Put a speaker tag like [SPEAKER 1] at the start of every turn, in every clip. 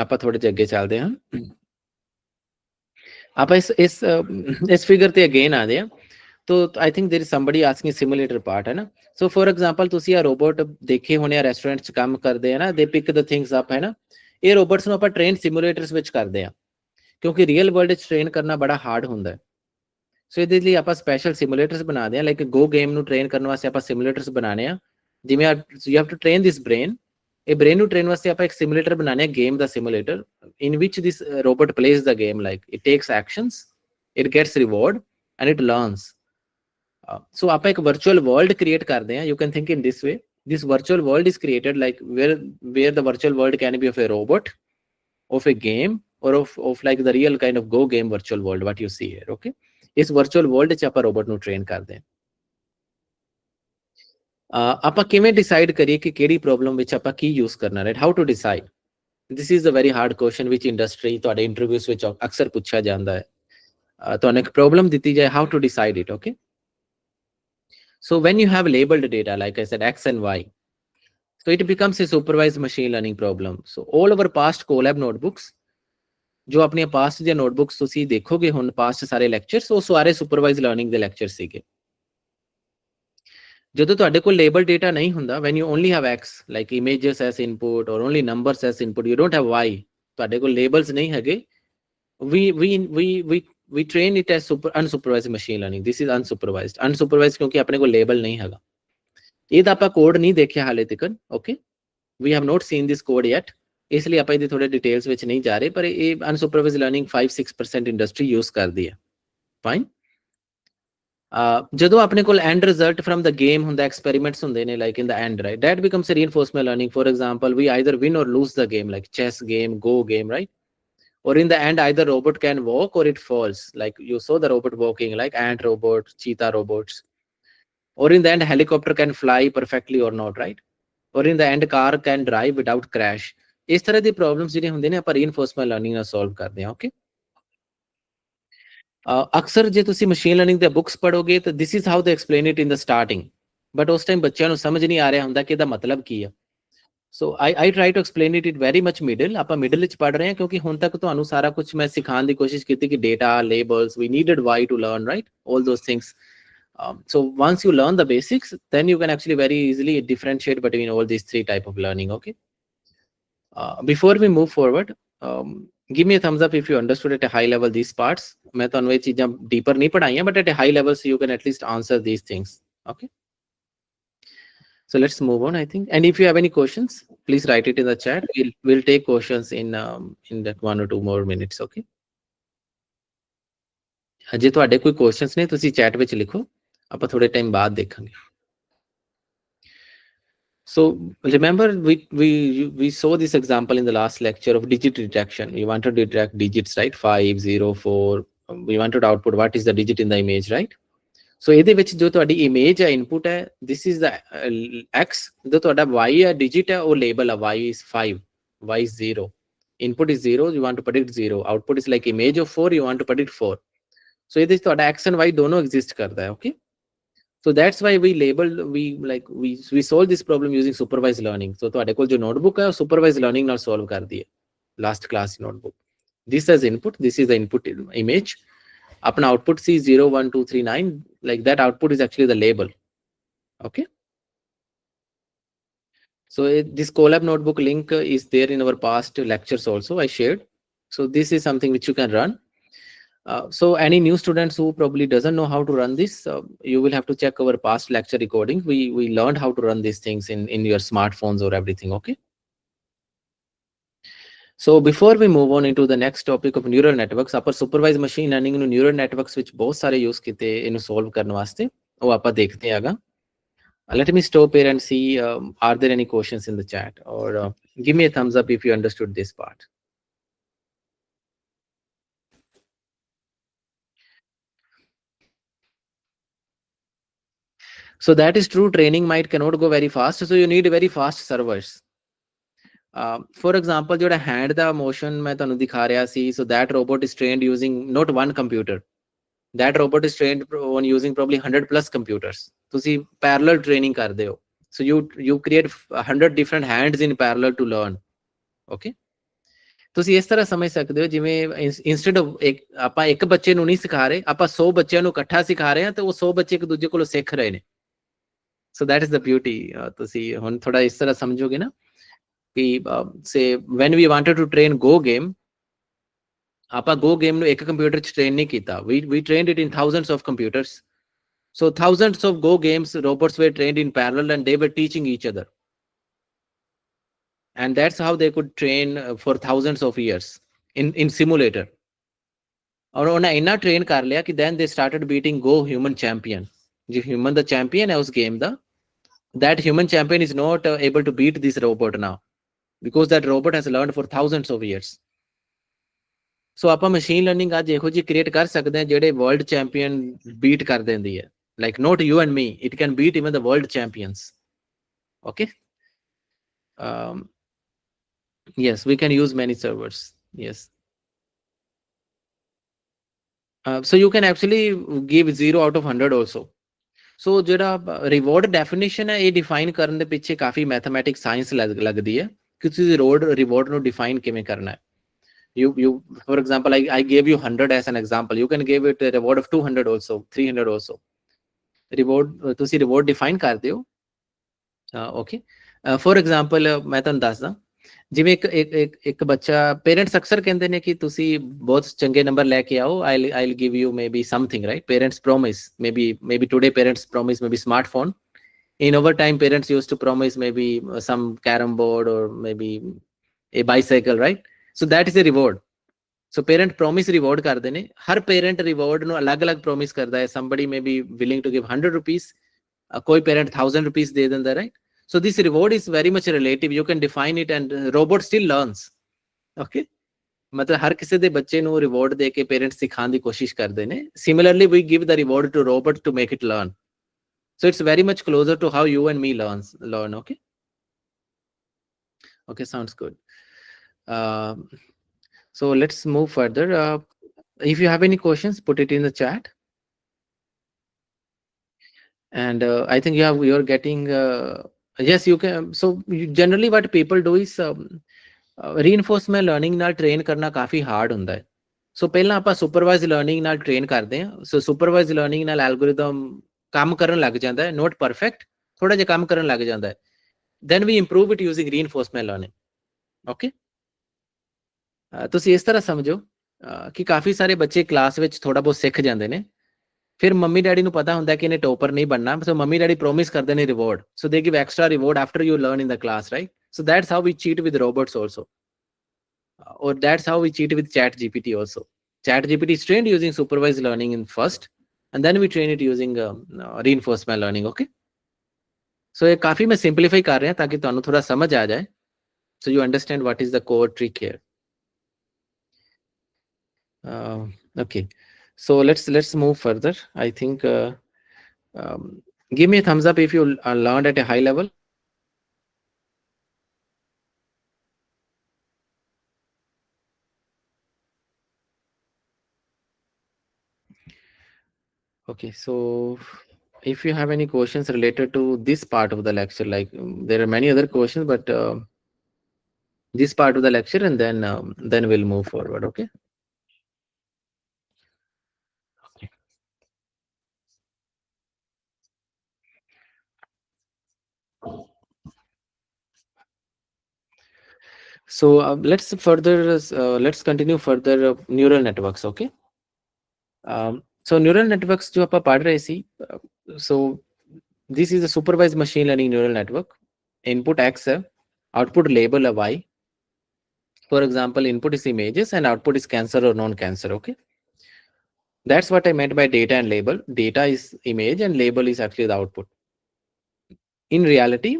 [SPEAKER 1] ਆਪਾਂ ਥੋੜੇ ਜਿਹਾ ਅੱਗੇ ਚੱਲਦੇ ਹਾਂ ਆਪਾਂ ਇਸ ਇਸ ਅਹ, ਇਸ ਫਿਗਰ ਤੇ ਅਗੇਨ ਆਦੇ ਆ ਤੋ I think there is somebody asking simulator part ਹੈ ਨਾ ਸੋ ਫੋਰ ਐਗਜ਼ਾਮਪਲ ਤੁਸੀਂ ਆ ਰੋਬੋਟ ਦੇਖੇ ਹੋਣੇ ਆ ਰੈਸਟੋਰੈਂਟ 'ਚ ਕੰਮ ਕਰਦੇ ਆ ਨਾ ਦੇ ਪਿਕ ਦ ਥਿੰਗਸ ਅਪ ਹੈ ਨਾ ਇਹ ਰੋਬੋਟਸ ਨੂੰ ਆਪਾਂ ਟ੍ਰੇਨ ਸਿਮੂਲੇਟਰਸ ਵਿੱਚ ਕਰਦੇ ਆ ਕਿਉਂਕਿ ਰੀਅਲ ਵਰਲਡ ਵਿੱਚ ਟ੍ਰੇਨ ਕਰਨਾ ਬੜਾ ਹਾਰਡ ਹੁੰਦਾ ਹੈ ਸੋ ਇਹਦੇ ਲਈ ਆਪਾਂ ਸਪੈਸ਼ਲ ਸਿਮੂਲੇਟਰਸ ਬਣਾਦੇ ਆ ਲਾਈਕ ਗੋ ਗੇਮ ਨੂੰ ਟ੍ਰੇਨ ਕਰਨ ਵਾਸਤੇ ਆਪਾਂ ਸਿਮੂਲੇਟਰਸ ਬਣਾਣੇ ਆ ਜਿਵੇਂ you have to train this brain ਇਹ ਬ੍ਰੇਨ ਨੂੰ ਟ੍ਰੇਨ ਵਾਸਤੇ ਆਪਾਂ ਇੱਕ ਸਿਮੂਲੇਟਰ ਬਣਾਣੇ ਆ game the simulator in which this uh, robot plays the game like it takes actions it gets reward and it learns uh, so ਆਪਾਂ ਇੱਕ virtual world create ਕਰਦੇ ਹਾਂ you can think in this way this virtual world is created like where where the virtual world can be of a robot of a game or of of like the real kind of go game virtual world what you see here okay ਇਸ virtual world ਚ ਆਪਾਂ robot ਨੂੰ train ਕਰਦੇ ਹਾਂ ਅਹ ਆਪਾਂ ਕਿਵੇਂ decide ਕਰੀਏ ਕਿ ਕਿਹੜੀ ਪ੍ਰੋਬਲਮ ਵਿੱਚ ਆਪਾਂ ਕੀ ਯੂਜ਼ ਕਰਨਾ right how to decide this is a very hard question which industry ਤੁਹਾਡੇ ਇੰਟਰਵਿਊਸ ਵਿੱਚ ਅਕਸਰ ਪੁੱਛਿਆ ਜਾਂਦਾ ਹੈ ਤੁਹਾਨੂੰ ਇੱਕ ਪ੍ਰੋਬਲਮ ਦਿੱਤੀ ਜਾਏ how to decide it okay So when you have labeled data, like I said, X and Y, so it becomes a supervised machine learning problem. So all our past collab notebooks, ਜੋ ਆਪਣੀਆਂ past ਦੀਆਂ notebooks ਤੁਸੀਂ ਦੇਖੋਗੇ ਹੁਣ past ਸਾਰੇ lectures ਉਹ ਸਾਰੇ ਸੁਪਰਵਾਈਜ਼ਡ learning ਦੇ ਲੈਕਚਰ ਸੀਗੇ ਜਦੋਂ ਤੁਹਾਡੇ ਕੋਲ ਲੇਬਲ ਡਾਟਾ ਨਹੀਂ ਹੁੰਦਾ when you only have X like images as input or only numbers as input you don't have Y ਤੁਹਾਡੇ ਕੋਲ ਲੇਬਲਸ ਨਹੀਂ ਹੈਗੇ we we we we we train it as super unsupervised machine learning this is unsupervised unsupervised ਕਿਉਂਕਿ ਆਪਣੇ ਕੋਲ label ਨਹੀਂ ਹੈਗਾ ਇਹ ਤਾਂ ਆਪਾਂ ਕੋਡ ਨਹੀਂ ਦੇਖਿਆ ਹਾਲੇ ਤੱਕ okay we have not seen this code yet ਇਸ ਲਈ ਆਪਾਂ ਇਹਦੇ ਥੋੜੇ ਡਿਟੇਲਸ ਵਿੱਚ ਨਹੀਂ ਜਾ ਰਹੇ ਪਰ ਇਹ ਅਨਸੁਪਰਵਾਈਜ਼ਡ ਲਰਨਿੰਗ 5-6% ਇੰਡਸਟਰੀ ਯੂਜ਼ ਕਰਦੀ ਹੈ ਫਾਈਨ ਜਦੋਂ ਆਪਣੇ ਕੋਲ end result from the game ਹੁੰਦਾ ਐਕਸਪੈਰੀਮੈਂਟਸ ਹੁੰਦੇ ਨੇ like in the end right that becomes a reinforcement learning for example we either win or lose the game like chess game go game right or in the end either robot can walk or it falls like you saw the robot walking like ant robot cheetah robots or in the end helicopter can fly perfectly or not right or in the end car can drive without crash ਇਸ ਤਰ੍ਹਾਂ ਦੀ problems ਜਿਹੜੀਆਂ ਹੁੰਦੀਆਂ ਨੇ ਆਪਾਂ reinforcement learning ਨਾਲ solve ਕਰਦੇ ਹਾਂ okay ਅਕਸਰ ਜੇ ਤੁਸੀਂ ਮਸ਼ੀਨ ਲਰਨਿੰਗ ਦੇ ਬੁੱਕਸ ਪੜੋਗੇ ਤਾਂ this is how they explain it in the starting but ਉਸ ਟਾਈਮ ਬੱਚਿਆਂ ਨੂੰ ਸਮਝ ਨਹੀਂ ਆ ਰਿਹਾ ਹੁੰਦਾ ਕਿ ਇਹਦਾ ਮਤਲਬ ਕੀ ਆ so I I try to explain it it very much middle ਆਪਾਂ ਮਿਡਲ ਵਿੱਚ ਪੜ ਰਹੇ ਹਾਂ ਕਿਉਂਕਿ ਹੁਣ ਤੱਕ ਤੁਹਾਨੂੰ ਸਾਰਾ ਕੁਝ ਮੈਂ ਸਿਖਾਉਣ ਦੀ ਕੋਸ਼ਿਸ਼ ਕੀਤੀ ਕਿ data labels we needed why to learn right all those things um, so once you learn the basics then you can actually very easily differentiate between all these three type of learning okay uh, before we move forward um, give me a thumbs up if you understood at a high level these parts ਮੈਂ ਤੁਹਾਨੂੰ ਇਹ ਚੀਜ਼ਾਂ deeper ਨਹੀਂ ਪੜਾਈਆਂ but at a high level so you can at least answer these things okay so let's move on i think and if you have any questions please write it in the chat we'll we'll take questions in um, in that one or two more minutes okay ਜੇ ਤੁਹਾਡੇ ਕੋਈ questions ਨੇ ਤੁਸੀਂ chat ਵਿੱਚ ਲਿਖੋ ਆਪਾਂ ਥੋੜੇ time ਬਾਅਦ ਦੇਖਾਂਗੇ so remember we we we saw this example in the last lecture of digit detection we wanted to detect digits right 5 0 4 we wanted to output what is the digit in the image right so ਇਹਦੇ ਵਿੱਚ ਜੋ ਤੁਹਾਡੀ image ਹੈ input ਹੈ this is the uh, x ਜੋ ਤੁਹਾਡਾ y ਹੈ digit ਹੈ ਉਹ label ਹੈ y is 5 y is 0 input is 0 you want to predict 0 output is like image of 4 you want to predict 4 so ਇਹਦੇ ਵਿੱਚ ਤੁਹਾਡਾ x and y ਦੋਨੋਂ exist ਕਰਦਾ ਹੈ okay so that's why we labeled we like we we solve this problem using supervised learning so ਤੁਹਾਡੇ ਕੋਲ ਜੋ notebook ਹੈ ਉਹ supervised learning ਨਾਲ solve ਕਰਦੀ ਹੈ last class notebook this as input this is the input image. Up and output c01239 like that output is actually the label. Okay? So it, this Colab notebook link eh, is there in our past lectures also i shared. So this is something which you can run. Uh, so any new students who probably doesn't know how to run this uh, you will have to check our past lecture recording. We we learned how to run these things in in your smartphones or everything okay? so before we move on into the next topic of neural networks ਆਪਾਂ supervised machine learning ਨੂੰ neural networks ਵਿੱਚ ਬਹੁਤ ਸਾਰੇ use ਕੀਤੇ ਇਹਨੂੰ solve ਕਰਨ ਵਾਸਤੇ ਉਹ ਆਪਾਂ ਦੇਖਦੇ ਆਗਾ let me stop here and see um, are there any questions in the chat or uh, give me a thumbs up if you understood this part so that is true training might cannot go very fast so you need very fast servers For example ਜਿਹੜਾ hand ਦਾ motion ਮੈਂ ਤੁਹਾਨੂੰ ਦਿਖਾ ਰਿਹਾ ਸੀ so that robot is trained using not one computer that robot is trained on using probably 100 plus computers ਤੁਸੀਂ parallel training ਕਰਦੇ ਹੋ so you you create 100 different hands in parallel to learn okay ਤੁਸੀਂ ਇਸ ਤਰ੍ਹਾਂ ਸਮਝ ਸਕਦੇ ਹੋ ਜਿਵੇਂ ਇਨਸਟੈਂਟ ਆਫ ਇੱਕ ਆਪਾਂ ਇੱਕ ਬੱਚੇ ਨੂੰ ਨਹੀਂ ਸਿਖਾ ਰਹੇ ਆਪਾਂ 100 ਬੱਚਿਆਂ ਨੂੰ ਇਕੱਠਾ ਸਿਖਾ ਰਹੇ ਹਾਂ ਤੇ ਉਹ 100 ਬੱਚੇ ਇੱਕ ਦੂਜੇ ਕੋਲੋਂ ਸਿੱਖ ਰਹੇ ਨੇ so that is the beauty ਤੁਸੀਂ ਹੁਣ ਥੋੜਾ ਇਸ ਤਰ੍ਹਾਂ ਸਮਝੋਗੇ ਨਾ ਕਿ say when we wanted to train go game ਆਪਾਂ ਗੋ ਗੇਮ ਨੂੰ ਇੱਕ ਕੰਪਿਊਟਰ 'ਚ ਟ੍ਰੇਨ ਨਹੀਂ ਕੀਤਾ we we trained it in thousands of computers so thousands of go games robots were trained in parallel and they were teaching each other and that's how they could train uh, for thousands of years in in simulator ਔਰ ਉਹਨਾਂ ਇੰਨਾ train ਕਰ ਲਿਆ ਕਿ then they started beating go human champion ਜੋ human ਦਾ champion ਹੈ ਉਸ game the that human champion is not uh, able to beat this robot now because that robot has learned for thousands of years ਸੋ ਆਪਾਂ machine learning ਅੱਜ ਇਹੋ ਜਿਹੀ create ਕਰ ਸਕਦੇ ਹਾਂ ਜਿਹੜੇ ਵਰਲਡ ਚੈਂਪੀਅਨ ਬੀਟ ਕਰ ਦਿੰਦੀ ਹੈ like not you and me it can beat even the world champions okay um yes we can use many servers yes uh, so you can actually give 0 out of 100 also so ਜਿਹੜਾ reward definition ਹੈ ਇਹ define ਕਰਨ ਦੇ ਪਿੱਛੇ ਕਾਫੀ mathematic science ਲੱਗਦੀ ਹੈ ਕਿ ਤੁਸੀਂ ਰਿਵਾਰਡ ਰਿਵਾਰਡ ਨੂੰ ਡਿਫਾਈਨ ਕਿਵੇਂ ਕਰਨਾ ਹੈ you you for example I, I gave you 100 as an example you can give it a reward of 200 also 300 also reward ਤੁਸੀਂ reward define ਕਰਦੇ ਹੋ ਓਕੇ ਫੋਰ ਐਗਜ਼ਾਮਪਲ ਮੈਂ ਤੁਹਾਨੂੰ ਦੱਸਦਾ ਜਿਵੇਂ ਇੱਕ ਇੱਕ ਇੱਕ ਇੱਕ ਬੱਚਾ ਪੇਰੈਂਟਸ ਅਕਸਰ ਕਹਿੰਦੇ ਨੇ ਕਿ ਤੁਸੀਂ ਬਹੁਤ ਚੰਗੇ ਨੰਬਰ ਲੈ ਕੇ ਆਓ I I will give you maybe something right parents promise maybe maybe today parents promise maybe smartphone in over time parents used to promise maybe some carom board or maybe a bicycle right so that is a reward so parent promise reward ਕਰਦੇ ਨੇ ਹਰ parent reward ਨੂੰ ਅਲੱਗ-ਅਲੱਗ promise ਕਰਦਾ ਹੈ somebody may be willing to give 100 rupees uh, ਕੋਈ parent 1000 rupees ਦੇ ਦਿੰਦਾ right so this reward is very much relative you can define it and robot still learns okay ਮਤਲਬ ਹਰ ਕਿਸੇ ਦੇ ਬੱਚੇ ਨੂੰ ਰਿਵਾਰਡ ਦੇ ਕੇ ਪੇਰੈਂਟਸ ਸਿਖਾਉਣ ਦੀ ਕੋਸ਼ਿਸ਼ ਕਰਦੇ ਨੇ similarly we give the reward to robot to make it learn so it's very much closer to how you and me learns learn okay okay sounds good um, so let's move further uh, if you have any questions put it in the chat and uh, i think you have you're getting uh, yes you can so you, generally what people do is um, reinforcement learning ਨਾਲ train ਕਰਨਾ ਕਾਫੀ hard ਹੁੰਦਾ ਹੈ ਸੋ ਪਹਿਲਾਂ ਆਪਾਂ supervise learning ਨਾਲ train ਕਰਦੇ ਹਾਂ ਸੋ ਸੁਪਰਵਾਈਜ਼ ਲਰਨਿੰਗ ਨਾਲ ਐਲਗੋਰਿਦਮ ਕੰਮ ਕਰਨ ਲੱਗ ਜਾਂਦਾ ਹੈ ਨੋਟ ਪਰਫੈਕਟ ਥੋੜਾ ਜਿਹਾ ਕੰਮ ਕਰਨ ਲੱਗ ਜਾਂਦਾ ਹੈ। Then we improve it using reinforcement learning okay ਤੁਸੀਂ ਇਸ ਤਰ੍ਹਾਂ ਸਮਝੋ ਕਿ ਕਾਫੀ ਸਾਰੇ ਬੱਚੇ ਕਲਾਸ ਵਿੱਚ ਥੋੜਾ ਬਹੁਤ ਸਿੱਖ ਜਾਂਦੇ ਨੇ। ਫਿਰ ਮੰਮੀ ਡੈਡੀ ਨੂੰ ਪਤਾ ਹੁੰਦਾ ਕਿ ਇਹਨੇ ਟੋਪਰ ਨਹੀਂ ਬਣਨਾ ਸੋ ਮੰਮੀ ਡੈਡੀ ਪ੍ਰੋਮਿਸ ਕਰਦੇ ਨੇ reward so they give extra reward after you learn in the class right so that's how we cheat with robots also. Or that's how we cheat with chat gpt also. Chat gpt is trained using supervised learning in first and then we train it using uh, uh, reinforcement learning okay so ਇਹ ਕਾਫੀ ਮੈਂ simplify ਕਰ ਰਿਹਾ ਤਾਂ ਕਿ ਤੁਹਾਨੂੰ ਥੋੜਾ ਸਮਝ ਆ ਜਾਏ so you understand what is the core trick here uh, okay so let's let's move further i think uh, um, give me a thumbs up if you uh, learned at a high level Okay, so if you have any questions related to this part of the lecture, like um, there are many other questions, but uh, this part of the lecture, and then um, then we'll move forward. Okay. So uh, let's further uh, let's continue further uh, neural networks. Okay. Um, so neural networks जो आप पढ़ रहे सी so this is a supervised machine learning neural network. Input x है output label है y. For example input is images and output is cancer or non-cancer okay? That's what I meant by data and label. Data is image and label is actually the output. In reality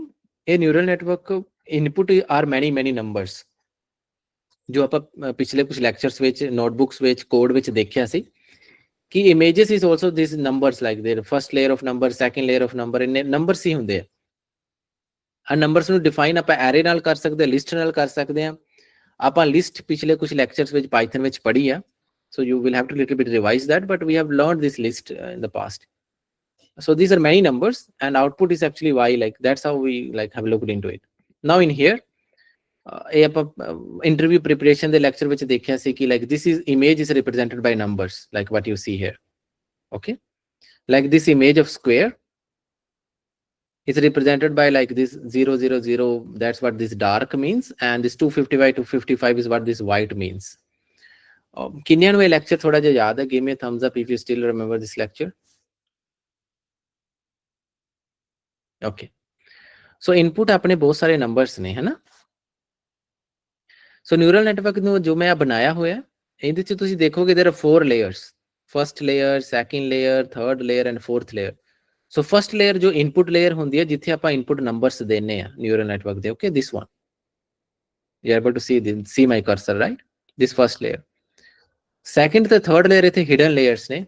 [SPEAKER 1] a neural network input are many many numbers. ਜੋ ਆਪਾਂ ਪਿਛਲੇ ਕੁਝ lectures ਵਿੱਚ notebooks ਵਿੱਚ code ਵਿੱਚ ਦੇਖਿਆ ਸੀ ਕਿ images is also these numbers like their first layer of number second layer of number ਇਹਨੇ numbers ਹੀ ਹੁੰਦੇ ਆ ਆ numbers ਨੂੰ define ਆਪਾਂ array ਨਾਲ ਕਰ ਸਕਦੇ ਲਿਸਟ ਨਾਲ ਕਰ ਸਕਦੇ ਆ ਆਪਾਂ ਲਿਸਟ ਪਿਛਲੇ ਕੁਝ ਲੈਕਚਰਸ ਵਿੱਚ ਪਾਈਥਨ ਵਿੱਚ ਪੜ੍ਹੀ ਆ so you will have to little bit revise that but we have learned this list uh, in the past so these are many numbers and output is actually y like that's how we like have looked into it now in here ਇਹ ਆਪਾਂ interview preparation ਦੇ lecture ਵਿੱਚ ਦੇਖਿਆ ਸੀ ਕਿ like this is image is represented by numbers like what you see here okay like this image of square is represented by like this 0 0 0 that's what this dark means and this 250 by 255 is what this white means um, ਕਿੰਨਿਆਂ ਨੂੰ ਇਹ lecture ਥੋੜਾ ਜਿਹਾ ਯਾਦ ਹੈ give me a thumbs up if you still remember this lecture okay so input ਆਪਣੇ ਬਹੁਤ ਸਾਰੇ numbers ਨੇ ਹੈ ਨਾ ਸੋ ਨਿਊਰਲ ਨੈਟਵਰਕ ਨੂੰ ਜੋ ਮੈਂ ਬਣਾਇਆ ਹੋਇਆ ਹੈ, ਇਹਦੇ ਚ ਤੁਸੀਂ ਦੇਖੋਗੇ there are four layers first layer second layer third layer and fourth layer so first layer ਜੋ ਇਨਪੁਟ ਲੇਅਰ ਹੁੰਦੀ ਹੈ ਜਿੱਥੇ ਆਪਾਂ ਇਨਪੁਟ ਨੰਬਰਸ ਦੇਨੇ ਆ ਨਿਊਰਲ ਨੈਟਵਰਕ ਦੇ okay this one you are able to see see my cursor right this first layer second ਤੇ third layer ਇਥੇ ਹਿਡਨ ਲੇਅਰਸ ਨੇ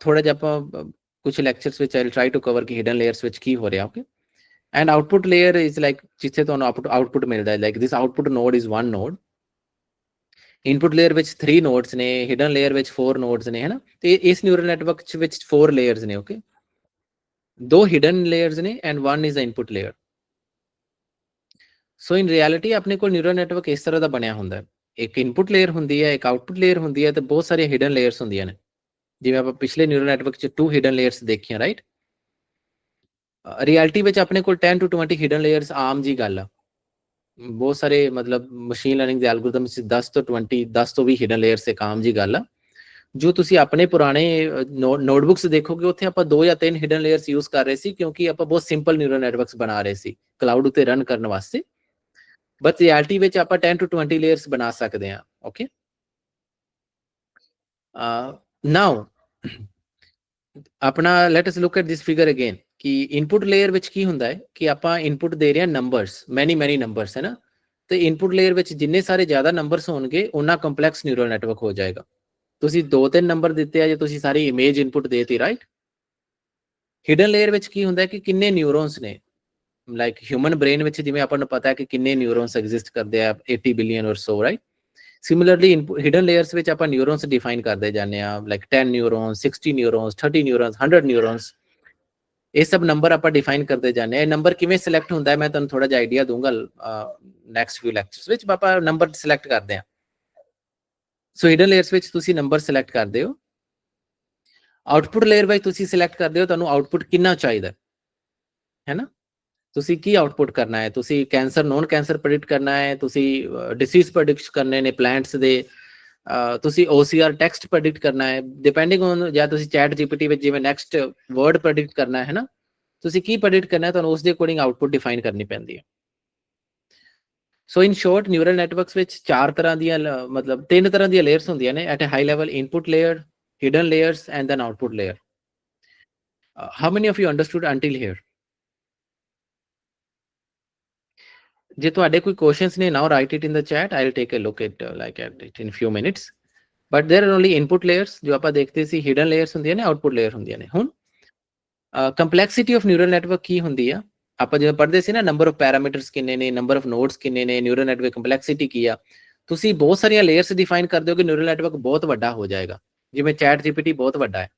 [SPEAKER 1] ਥੋੜਾ ਜਿਹਾ ਆਪਾਂ ਕੁਝ ਲੈਕਚਰਸ ਵਿੱਚ ਆਈ ਟ੍ਰਾਈ ਟੂ ਕਵਰ ਕਿ ਹਿਡਨ ਲੇਅਰਸ ਵਿੱਚ ਕੀ ਹੋ ਰਿਹਾ okay And output layer is like ਜਿੱਥੇ ਤੁਹਾਨੂੰ ਆਊਟਪੁੱਟ ਮਿਲਦਾ ਹੈ like this output node is one node input layer ਵਿੱਚ 3 ਨੋਡਸ ਨੇ ਹਿਡਨ ਲੇਅਰ ਵਿੱਚ 4 ਨੋਡਸ ਨੇ ਹੈਨਾ ਤੇ ਇਸ ਨਿਊਰਲ ਨੈਟਵਰਕ ਵਿੱਚ 4 ਲੇਅਰਸ ਨੇ ਓਕੇ ਦੋ ਹਿਡਨ ਲੇਅਰਸ ਨੇ and one is a input layer so in reality ਆਪਣੇ ਕੋਲ ਨਿਊਰਲ ਨੈਟਵਰਕ ਇਸ ਤਰ੍ਹਾਂ ਦਾ ਬਣਿਆ ਹੁੰਦਾ ਹੈ ਇੱਕ ਇਨਪੁਟ ਲੇਅਰ ਹੁੰਦੀ ਹੈ ਇੱਕ ਆਊਟਪੁੱਟ ਲੇਅਰ ਹੁੰਦੀ ਹੈ ਤੇ ਬਹੁਤ ਸਾਰੀਆਂ ਹਿਡਨ ਲੇਅਰਸ ਹੁੰਦੀਆਂ ਨੇ ਜਿਵੇਂ ਆਪਾਂ ਪਿਛਲੇ ਨਿਊਰਲ ਨੈਟਵਰਕ 'ਚ ਟੂ ਹਿਡਨ ਲੇਅਰਸ ਦੇਖੀਆਂ ਰਾਈਟ ਰਿਐਲਿਟੀ ਵਿੱਚ ਆਪਣੇ ਕੋਲ 10 ਟੂ 20 ਹਿਡਨ ਲੇਅਰਸ ਆਮ ਜੀ ਗੱਲ ਆ। ਬਹੁਤ ਸਾਰੇ ਮਤਲਬ ਮਸ਼ੀਨ ਲਰਨਿੰਗ ਦੇ ਐਲਗੋਰਿਦਮ ਵਿੱਚ 10 ਤੋਂ 20 10 ਤੋਂ ਵੀ ਹਿਡਨ ਲੇਅਰਸ ਇੱਕ ਆਮ ਜੀ ਗੱਲ ਆ। ਜੋ ਤੁਸੀਂ ਆਪਣੇ ਪੁਰਾਣੇ ਨੋਟਬੁੱਕਸ ਦੇਖੋਗੇ, ਉੱਥੇ ਆਪਾਂ ਦੋ ਜਾਂ ਤਿੰਨ ਹਿਡਨ ਲੇਅਰਸ ਯੂਜ਼ ਕਰ ਰਹੇ ਸੀ, ਕਿਉਂਕਿ ਆਪਾਂ ਬਹੁਤ ਸਿੰਪਲ ਨਿਊਰਲ ਨੈਟਵਰਕਸ ਬਣਾ ਰਹੇ ਸੀ ਕਲਾਉਡ ਉਤੇ ਰਨ ਕਰਨ ਵਾਸਤੇ। ਬਟ ਰਿਐਲਿਟੀ ਵਿੱਚ ਆਪਾਂ 10 ਟੂ 20 ਲੇਅਰਸ ਬਣਾ ਸਕਦੇ ਹਾਂ ਓਕੇ ਨਾਓ ਆਪਣਾ let us look at this figure again ਕਿ ਇਨਪੁਟ ਲੇਅਰ ਵਿੱਚ ਕੀ ਹੁੰਦਾ ਹੈ ਕਿ ਆਪਾਂ ਇਨਪੁਟ ਦੇ ਰਹੇ ਹਾਂ ਨੰਬਰਸ ਮੈਨੀ ਮੈਨੀ ਨੰਬਰਸ ਹੈ ਨਾ? ਤੇ ਇਨਪੁਟ ਲੇਅਰ ਵਿੱਚ ਜਿੰਨੇ ਸਾਰੇ ਜ਼ਿਆਦਾ ਨੰਬਰਸ ਹੋਣਗੇ ਉਹਨਾਂ ਕੰਪਲੈਕਸ ਨਿਊਰਲ ਨੈਟਵਰਕ ਹੋ ਜਾਏਗਾ। ਤੁਸੀਂ ਦੋ ਤਿੰਨ ਨੰਬਰ ਦਿੱਤੇ ਆ ਜੇ ਤੁਸੀਂ ਸਾਰੀ ਇਮੇਜ ਇਨਪੁਟ ਦੇਤੀ ਰਾਈਟ ਹਿਡਨ ਲੇਅਰ ਵਿੱਚ ਕੀ ਹੁੰਦਾ ਹੈ ਕਿ ਕਿੰਨੇ ਨਿਊਰੋਨਸ ਨੇ? ਲਾਈਕ ਹਿਊਮਨ ਬ੍ਰੇਨ ਵਿੱਚ ਜਿਵੇਂ ਆਪਾਂ ਨੂੰ ਪਤਾ ਹੈ ਕਿ ਕਿੰਨੇ ਨਿਊਰੋਨਸ ਐਗਜ਼ਿਸਟ ਕਰਦੇ ਆ 80 billion or so right similarly hidden layers ਵਿੱਚ ਆਪਾਂ ਨਿਊਰੋਨਸ ਡਿਫਾਈਨ ਕਰਦੇ ਜਾਂਦੇ ਆ ਲਾਈਕ 10 ਨਿਊਰੋਨਸ 60 ਨਿਊਰੋਨਸ 30 ਨਿਊਰੋਨਸ 100 ਨਿਊਰੋਨਸ ਇਹ ਸਭ ਨੰਬਰ ਆਪਾਂ ਡਿਫਾਈਨ ਕਰਦੇ ਜਾਂਦੇ ਆ ਇਹ ਨੰਬਰ ਕਿਵੇਂ ਸਿਲੈਕਟ ਹੁੰਦਾ ਹੈ, ਮੈਂ ਤੁਹਾਨੂੰ ਥੋੜਾ ਜਿਹਾ ਆਈਡੀਆ ਦੂੰਗਾ ਨੈਕਸਟ ਫਿਊ ਲੈਕਚਰਸ ਵਿੱਚ। ਆਪਾਂ ਨੰਬਰ ਸਿਲੈਕਟ ਕਰਦੇ ਆ ਸੋ ਹਿਡਨ ਲੇਅਰਸ ਵਿੱਚ ਤੁਸੀਂ ਨੰਬਰ ਸਿਲੈਕਟ ਕਰਦੇ ਹੋ। ਆਊਟਪੁੱਟ ਲੇਅਰ ਵਿੱਚ ਤੁਸੀਂ ਸਿਲੈਕਟ ਕਰਦੇ ਹੋ, ਤੁਹਾਨੂੰ ਆਊਟਪੁੱਟ ਕਿੰਨਾ ਚਾਹੀਦਾ ਹੈ। ਨਾ? ਤੁਸੀਂ ਕੀ ਆਊਟਪੁਟ ਕਰਨਾ ਹੈ? ਤੁਸੀਂ ਕੈਂਸਰ ਨੋਨ ਕੈਂਸਰ ਪ੍ਰੈਡਿਕਟ ਕਰਨਾ ਹੈ। ਤੁਸੀਂ ਡਿਸੀਜ਼ ਪ੍ਰੈਡਿਕਟ ਕਰਨੇ ਨੇ ਪਲਾਂਟਸ ਦੇ। ਤੁਸੀਂ OCR ਟੈਕਸਟ ਪ੍ਰੈਡਿਕਟ ਕਰਨਾ ਹੈ। ਡਿਪੈਂਡਿੰਗ ਔਨ ਜਾਂ ਤੁਸੀਂ ਚੈਟ ਜੀਪੀਟੀ ਵਿੱਚ ਜਿਵੇਂ ਨੈਕਸਟ ਵਰਡ ਪ੍ਰੈਡਿਕਟ ਕਰਨਾ ਹੈ ਨਾ, ਤੁਸੀਂ ਕੀ ਪ੍ਰੈਡਿਕਟ ਕਰਨਾ ਹੈ, ਤੁਹਾਨੂੰ ਉਸ ਦੇ ਅਕੋਰਡਿੰਗ ਆਊਟਪੁੱਟ ਡਿਫਾਈਨ ਕਰਨੀ ਪੈਂਦੀ ਹੈ। So in short neural networks ਵਿੱਚ ਚਾਰ ਤਰ੍ਹਾਂ ਦੀਆਂ ਮਤਲਬ ਤਿੰਨ ਤਰ੍ਹਾਂ ਦੀਆਂ ਲੇਅਰਸ ਹੁੰਦੀਆਂ ਨੇ। At a high level input layer hidden layers and then output layer how many of you understood until here ਜੇ ਤੁਹਾਡੇ ਕੋਈ ਕੁਐਸਚਨਸ ਨੇ now write it in the chat I will take a look it like at it in few minutes but there are only input layers ਜੋ ਆਪਾਂ ਦੇਖਦੇ ਸੀ hidden layers ਹੁੰਦੀਆਂ ਨੇ output layer ਹੁੰਦੀਆਂ ਨੇ ਹੁਣ ਕੰਪਲੈਕਸਿਟੀ ਆਫ ਨਿਊਰਲ ਨੈਟਵਰਕ ਕੀ ਹੁੰਦੀ ਆ ਆਪਾਂ ਜਿਵੇਂ ਪੜ੍ਹਦੇ ਸੀ ਨਾ ਨੰਬਰ ਆਫ ਪੈਰਾਮੀਟਰਸ ਕਿੰਨੇ ਨੇ ਨੰਬਰ ਆਫ ਨੋਡਸ ਕਿੰਨੇ ਨੇ ਨਿਊਰਲ ਨੈਟਵਰਕ ਕੰਪਲੈਕਸਿਟੀ ਕੀ ਆ ਤੁਸੀਂ ਬਹੁਤ ਸਾਰੀਆਂ ਲੇਅਰਸ ਡਿਫਾਈਨ ਕਰਦੇ ਹੋ ਕਿ ਨਿਊਰਲ ਨੈਟਵਰਕ ਬਹੁਤ ਵੱਡਾ ਹੋ ਜਾਏਗਾ ਜਿਵੇਂ ਚੈਟ ਜੀਪੀਟੀ ਬਹੁਤ ਵੱਡਾ ਹੈ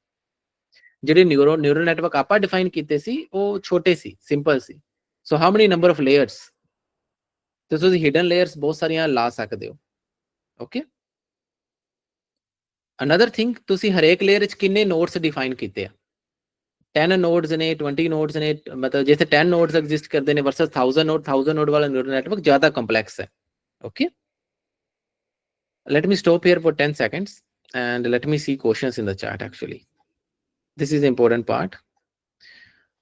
[SPEAKER 1] ਜਿਹੜੇ ਨਿਊਰੋ ਨਿਊਰਲ ਨੈਟਵਰਕ ਆਪਾਂ ਡਿਫਾਈਨ ਕੀਤੇ ਸੀ ਉਹ ਛੋਟੇ ਸੀ simple C so how many number of layers ਤੇ ਤੁਸੀਂ ਹਿਡਨ ਲੇਅਰਸ ਬਹੁਤ ਸਾਰੀਆਂ ਲਾ ਸਕਦੇ ਹੋ। ਓਕੇ ਅਨਦਰ ਥਿੰਗ ਤੁਸੀਂ ਹਰੇਕ ਲੇਅਰ ਵਿੱਚ ਕਿੰਨੇ ਨੋਡਸ ਡਿਫਾਈਨ ਕੀਤੇ ਆ? 10 ਨੋਡਸ ਨੇ 20 ਨੋਡਸ ਨੇ, ਮਤਲਬ ਜਿੱਥੇ 10 ਨੋਡਸ ਐਗਜ਼ਿਸਟ ਕਰਦੇ ਨੇ ਵਰਸਸ 1000 ਨੋਡ 1000 ਨੋਡ ਵਾਲਾ ਨਿਊਰਲ ਨੈਟਵਰਕ ਜ਼ਿਆਦਾ ਕੰਪਲੈਕਸ ਹੈ। Okay let me stop here for 10 seconds and let me see questions in the chat, actually. This is the important part.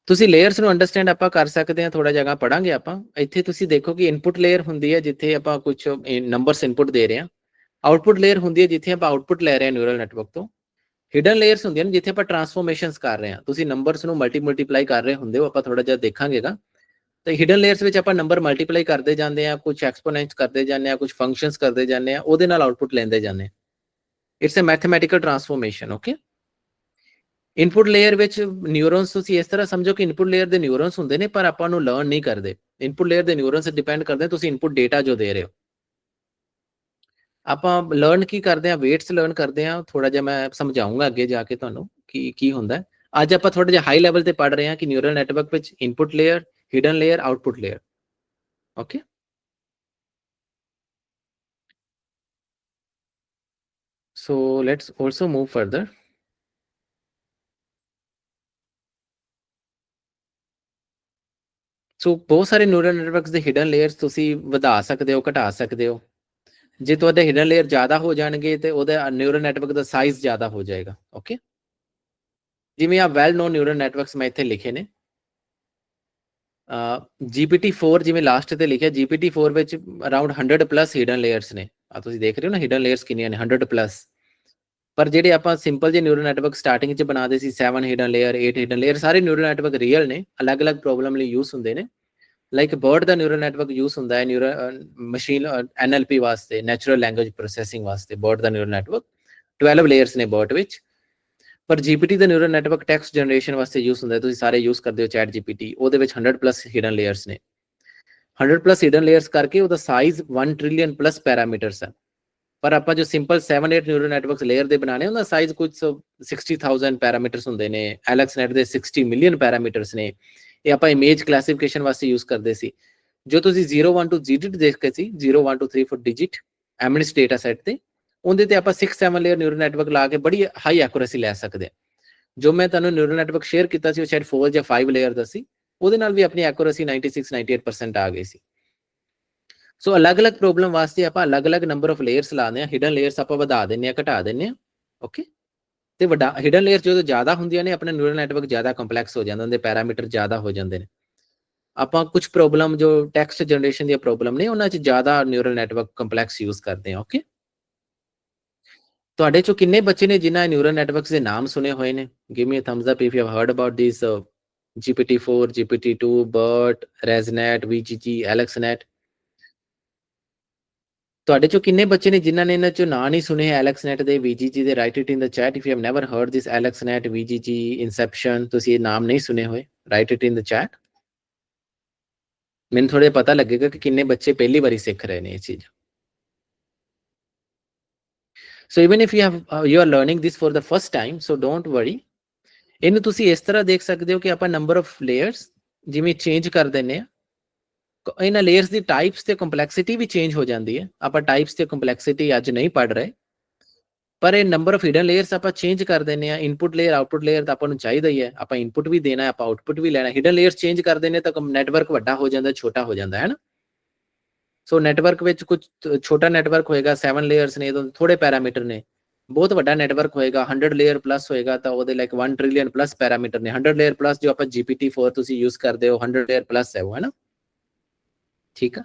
[SPEAKER 1] ਤੁਸੀਂ ਲੇਅਰਸ ਨੂੰ ਅੰਡਰਸਟੈਂਡ ਆਪਾਂ ਕਰ ਸਕਦੇ ਹਾਂ ਥੋੜਾ ਜਗ੍ਹਾ ਪੜਾਂਗੇ ਆਪਾਂ। ਇੱਥੇ ਤੁਸੀਂ ਦੇਖੋ ਕਿ ਇਨਪੁਟ ਲੇਅਰ ਹੁੰਦੀ ਹੈ, ਜਿੱਥੇ ਆਪਾਂ ਕੁਝ ਨੰਬਰਸ ਇਨਪੁਟ ਦੇ ਰਹੇ ਹਾਂ। ਆਊਟਪੁੱਟ ਲੇਅਰ ਹੁੰਦੀ ਹੈ, ਜਿੱਥੇ ਆਪਾਂ ਆਊਟਪੁੱਟ ਲੈ ਰਹੇ ਹਾਂ ਨਿਊਰਲ ਨੈਟਵਰਕ ਤੋਂ। ਹਿਡਨ ਲੇਅਰਸ ਹੁੰਦੀਆਂ ਨੇ, ਜਿੱਥੇ ਆਪਾਂ ਟਰਾਂਸਫਾਰਮੇਸ਼ਨਸ ਕਰ ਰਹੇ ਹਾਂ। ਤੁਸੀਂ ਨੰਬਰਸ ਨੂੰ ਮਲਟੀ ਮਲਟੀਪਲਾਈ ਕਰ ਰਹੇ ਹੁੰਦੇ ਹੋ, ਆਪਾਂ ਥੋੜਾ ਜਿਹਾ ਦੇਖਾਂਗੇਗਾ ਤੇ। ਹਿਡਨ ਲੇਅਰਸ ਵਿੱਚ ਆਪਾਂ ਨੰਬਰ ਮਲਟੀਪਲਾਈ ਕਰਦੇ ਜਾਂਦੇ ਆ ਕੁਝ ਐਕਸਪੋਨੈਂਟਸ ਕਰਦੇ ਜਾਂਦੇ ਆ ਕੁਝ ਫੰਕਸ਼ਨਸ ਕਰਦੇ ਜਾਂਦੇ ਆ ਉਹਦੇ ਨਾਲ ਆਊਟਪੁੱਟ ਲੈਂਦੇ ਜਾਂਦੇ ਆ it's a mathematical transformation okay input layer ਵਿੱਚ ਨਿਊਰੋਨਸ ਤੁਸੀਂ ਇਸ ਤਰ੍ਹਾਂ ਸਮਝੋ ਕਿ ਇਨਪੁਟ ਲੇਅਰ ਦੇ ਨਿਊਰੋਨਸ ਹੁੰਦੇ ਨੇ, ਪਰ ਆਪਾਂ ਨੂੰ ਲਰਨ ਨਹੀਂ ਕਰਦੇ। ਇਨਪੁਟ ਲੇਅਰ ਦੇ ਨਿਊਰੋਨਸ ਡਿਪੈਂਡ ਕਰਦੇ ਤੁਸੀਂ ਇਨਪੁਟ ਡੇਟਾ ਜੋ ਦੇ ਰਹੇ ਹੋ। ਆਪਾਂ ਲਰਨ ਕੀ ਕਰਦੇ ਆ ਵੇਟਸ ਲਰਨ ਕਰਦੇ ਆ ਥੋੜਾ ਜਿਹਾ ਮੈਂ ਸਮਝਾਉਂਗਾ ਅੱਗੇ ਜਾ ਕੇ ਤੁਹਾਨੂੰ ਕੀ ਕੀ ਹੁੰਦਾ ਅੱਜ ਆਪਾਂ ਥੋੜਾ ਜਿਹਾ ਹਾਈ ਲੈਵਲ ਤੇ ਪੜ ਰਹੇ ਹਾਂ ਕਿ ਨਿਊਰਲ ਨੈਟਵਰਕ ਵਿੱਚ input layer hidden layer output layer okay so, let's also move further. So ਬਹੁਤ ਸਾਰੇ ਨਿਊਰਲ ਨੈਟਵਰਕਸ ਦੇ ਹਿਡਨ ਲੇਅਰਸ ਤੁਸੀਂ ਵਧਾ ਸਕਦੇ ਹੋ, ਘਟਾ ਸਕਦੇ ਹੋ। ਜੇ ਤੁਹਾਡੇ ਹਿਡਨ ਲੇਅਰ ਜ਼ਿਆਦਾ ਹੋ ਜਾਣਗੇ ਤੇ ਉਹਦਾ ਨਿਊਰਲ ਨੈਟਵਰਕ ਦਾ ਸਾਈਜ਼ ਜ਼ਿਆਦਾ ਹੋ ਜਾਏਗਾ ਓਕੇ ਜਿਵੇਂ ਆ ਵੈਲ ਨੋਨ ਨਿਊਰਲ ਨੈਟਵਰਕਸ ਮੈਂ ਇੱਥੇ ਲਿਖੇ ਨੇ। GPT-4 ਜਿਵੇਂ ਲਾਸਟ ਤੇ ਲਿਖਿਆ GPT-4 ਵਿੱਚ ਅਰਾਊਂਡ 100 ਪਲੱਸ ਹਿਡਨ ਲੇਅਰਸ ਨੇ। ਆ ਤੁਸੀਂ ਦੇਖ ਰਹੇ ਹੋ ਨਾ ਹਿਡਨ ਲੇਅਰਸ ਕਿੰਨੀਆਂ ਨੇ 100 ਪਲੱਸ ਪਰ ਜਿਹੜੇ ਆਪਾਂ ਸਿੰਪਲ ਜੇ ਨਿਊਰਲ ਨੈਟਵਰਕ ਸਟਾਰਟਿੰਗ 'ਚ ਬਣਾਦੇ ਸੀ 7 ਹਿਡਨ ਲੇਅਰ 8 ਹਿਡਨ ਲੇਅਰ ਸਾਰੇ ਨਿਊਰਲ ਨੈਟਵਰਕ ਰੀਅਲ ਨੇ, ਅਲੱਗ-ਅਲੱਗ ਪ੍ਰੋਬਲਮ ਲਈ ਯੂਜ਼ ਹੁੰਦੇ ਨੇ। ਲਾਈਕ ਬਰਡ ਦਾ ਨਿਊਰਲ ਨੈਟਵਰਕ ਯੂਜ਼ ਹੁੰਦਾ ਹੈ ਨਿਊਰਲ ਮਸ਼ੀਨ ਐਨਐਲਪੀ ਵਾਸਤੇ ਨੈਚੁਰਲ ਲੈਂਗੁਏਜ ਪ੍ਰੋਸੈਸਿੰਗ ਵਾਸਤੇ ਬਰਡ ਦਾ ਨਿਊਰਲ ਨੈਟਵਰਕ 12 ਲੇਅਰਸ ਨੇ ਬਰਡ ਵਿੱਚ। ਪਰ ਜੀਪੀਟੀ ਦਾ ਨਿਊਰਲ ਨੈਟਵਰਕ ਟੈਕਸਟ ਜਨਰੇਸ਼ਨ ਵਾਸਤੇ ਯੂਜ਼ ਹੁੰਦਾ ਹੈ, ਤੁਸੀਂ ਸਾਰੇ ਯੂਜ਼ ਕਰਦੇ ਹੋ ਚੈਟ ਜੀਪੀਟੀ ਉਹਦੇ ਵਿੱਚ 100 ਪਲੱਸ ਹਿਡਨ ਲੇਅਰਸ ਨੇ। 100 ਪਲੱਸ ਹਿਡਨ ਲੇਅਰਸ ਕਰਕੇ ਉਹਦਾ ਸਾਈਜ਼ 1 ਟ੍ਰਿਲੀਅਨ ਪਲੱਸ ਪੈਰਾਮੀਟਰਸ ਹੈ। ਪਰ ਆਪਾਂ ਜੋ ਸਿੰਪਲ 7 8 ਨਿਊਰਲ ਨੈਟਵਰਕਸ ਲੇਅਰ ਦੇ ਬਣਾਣੇ ਉਹਦਾ ਸਾਈਜ਼ ਕੁਝ 60000 ਪੈਰਾਮੀਟਰਸ ਹੁੰਦੇ ਨੇ ਐਲੈਕਸ ਨੈਟ ਦੇ 60 ਮਿਲੀਅਨ ਪੈਰਾਮੀਟਰਸ ਨੇ, ਇਹ ਆਪਾਂ ਇਮੇਜ ਕਲਾਸੀਫਿਕੇਸ਼ਨ ਵਾਸਤੇ ਯੂਜ਼ ਕਰਦੇ ਸੀ। ਜੋ ਤੁਸੀਂ 0 1 2 ਦੇਖ ਕੇ ਸੀ 0 1 2 3 4 ਡਿਜਿਟ ਐਮਨਿਸ ਡਾਟਾ ਸੈਟ ਤੇ, ਉਹਦੇ ਤੇ ਆਪਾਂ 6 7 ਲੇਅਰ ਨਿਊਰਲ ਨੈਟਵਰਕ ਲਾ ਕੇ ਬੜੀ ਹਾਈ ਐਕੂਰੇਸੀ ਲੈ ਸਕਦੇ ਹਾਂ। ਜੋ ਮੈਂ ਤੁਹਾਨੂੰ ਨਿਊਰਲ ਨੈਟਵਰਕ ਸ਼ੇਅਰ ਕੀਤਾ ਸੀ, ਉਹ ਸ਼ਾਇਦ 4 ਜਾਂ 5 ਲੇਅਰ ਦਾ ਸੀ, ਉਹਦੇ ਨਾਲ ਵੀ ਆਪਣੀ ਐਕੂਰੇਸੀ 96 98% ਆ ਗਈ ਸੀ। ਸੋ ਅਲੱਗ-ਅਲੱਗ ਪ੍ਰੋਬਲਮ ਵਾਸਤੇ ਆਪਾਂ ਅਲੱਗ-ਅਲੱਗ ਨੰਬਰ ਆਫ ਲੇਅਰਸ ਲਾਉਂਦੇ ਆ ਹਿਡਨ ਲੇਅਰਸ ਆਪਾਂ ਵਧਾ ਦਿੰਨੇ ਆ ਘਟਾ ਦਿੰਨੇ ਆ ਓਕੇ ਤੇ ਵੱਡਾ ਹਿਡਨ ਲੇਅਰਸ ਜਦੋਂ ਜ਼ਿਆਦਾ ਹੁੰਦੀਆਂ ਨੇ ਆਪਣੇ ਨਿਊਰਲ ਨੈਟਵਰਕ ਜ਼ਿਆਦਾ ਕੰਪਲੈਕਸ ਹੋ ਜਾਂਦੇ ਨੇ ਪੈਰਾਮੀਟਰ ਜ਼ਿਆਦਾ ਹੋ ਜਾਂਦੇ ਨੇ ਆਪਾਂ ਕੁਝ ਪ੍ਰੋਬਲਮ ਜੋ ਟੈਕਸਟ ਜਨਰੇਸ਼ਨ ਦੀਆਂ ਪ੍ਰੋਬਲਮ ਨੇ ਉਹਨਾਂ 'ਚ ਜ਼ਿਆਦਾ ਨਿਊਰਲ ਨੈਟਵਰਕ ਕੰਪਲੈਕਸ ਯੂਜ਼ ਕਰਦੇ ਆ ਓਕੇ ਤੁਹਾਡੇ ਚੋਂ ਕਿੰਨੇ ਬੱਚੇ ਨੇ ਜਿਨ੍ਹਾਂ ਨਿਊਰਲ ਨੈਟਵਰਕਸ ਦੇ ਨਾਮ ਸੁਨੇ ਹੋਏ ਨੇ give me a thumbs up if you have heard about these GPT-4, GPT-2, BERT, ResNet, VGG, AlexNet ਤੁਹਾਡੇ ਚੋਂ ਕਿੰਨੇ ਬੱਚੇ ਨੇ ਜਿਨ੍ਹਾਂ ਨੇ ਇਹਨਾਂ ਚੋਂ ਨਾਂ ਨਹੀਂ ਸੁਣੇ? ਐਲੈਕਸਨੈਟ ਦੇ VGG ਦੇ write it in the chat if you have never heard this AlexNet VGG Inception ਤੁਸੀਂ ਇਹ ਨਾਮ ਨਹੀਂ ਸੁਨੇ ਹੋਏ write it in the chat ਮੈਨੂੰ ਥੋੜੇ ਪਤਾ ਲੱਗੇਗਾ ਕਿ ਕਿੰਨੇ ਬੱਚੇ ਪਹਿਲੀ ਵਾਰੀ ਸਿੱਖ ਰਹੇ ਨੇ ਇਹ ਚੀਜ਼। So even if you have you are learning this for the first time so don't worry ਇਹਨੂੰ ਤੁਸੀਂ ਇਸ ਤਰ੍ਹਾਂ ਦੇਖ ਸਕਦੇ ਹੋ ਕਿ ਆਪਾਂ ਨੰਬਰ ਆਫ ਲੇਅਰਸ ਜਿਵੇਂ ਚੇਂਜ ਕਰ ਦਿੰਨੇ ਆ ਇਹਨਾਂ ਲੇਅਰਸ ਦੀ ਟਾਈਪਸ ਤੇ ਕੰਪਲੈਕਸਿਟੀ ਵੀ ਚੇਂਜ ਹੋ ਜਾਂਦੀ ਹੈ ਆਪਾਂ ਟਾਈਪਸ ਤੇ ਕੰਪਲੈਕਸਿਟੀ ਅੱਜ ਨਹੀਂ ਪੜ ਰਹੇ ਪਰ ਇਹ ਨੰਬਰ ਆਫ ਹਿਡਨ ਲੇਅਰਸ ਆਪਾਂ ਚੇਂਜ ਕਰ ਦਿੰਨੇ ਆ ਇਨਪੁਟ ਲੇਅਰ ਆਊਟਪੁੱਟ ਲੇਅਰ ਤਾਂ ਆਪਾਂ ਨੂੰ ਚਾਹੀਦਾ ਹੀ ਹੈ ਆਪਾਂ ਇਨਪੁਟ ਵੀ ਦੇਣਾ ਹੈ ਆਪਾਂ ਆਊਟਪੁੱਟ ਵੀ ਲੈਣਾ ਹਿਡਨ ਲੇਅਰਸ ਚੇਂਜ ਕਰ ਦਿੰਨੇ ਤਾਂ ਨੈਟਵਰਕ ਵੱਡਾ ਹੋ ਜਾਂਦਾ ਛੋਟਾ ਹੋ ਜਾਂਦਾ ਹੈ ਨਾ ਸੋ ਨੈਟਵਰਕ ਵਿੱਚ ਕੁਝ ਛੋਟਾ ਨੈਟਵਰਕ ਹੋਏਗਾ 7 ਲੇਅਰਸ ਨੇ ਤਾਂ ਥੋੜੇ ਪੈਰਾਮੀਟਰ ਨੇ ਬਹੁਤ ਵੱਡਾ ਨੈਟਵਰਕ ਹੋਏਗਾ 100 ਲੇਅਰ ਪਲੱਸ ਹੋਏਗਾ ਤਾਂ ਉਹਦੇ ਲਾਈਕ 1 ਟ੍ਰਿਲੀਅਨ ਪਲੱਸ ਪੈਰਾਮੀਟਰ ਨੇ 100 ਲੇਅਰ ਪਲੱਸ ਜੋ ਆਪਾਂ GPT-4 ਤੁਸੀਂ ਯੂਜ਼ ਕਰਦੇ ਹੋ 100 ਲੇਅਰ ਪਲੱਸ ਹੈ ਉਹ ਹੈ ਨਾ ठीक है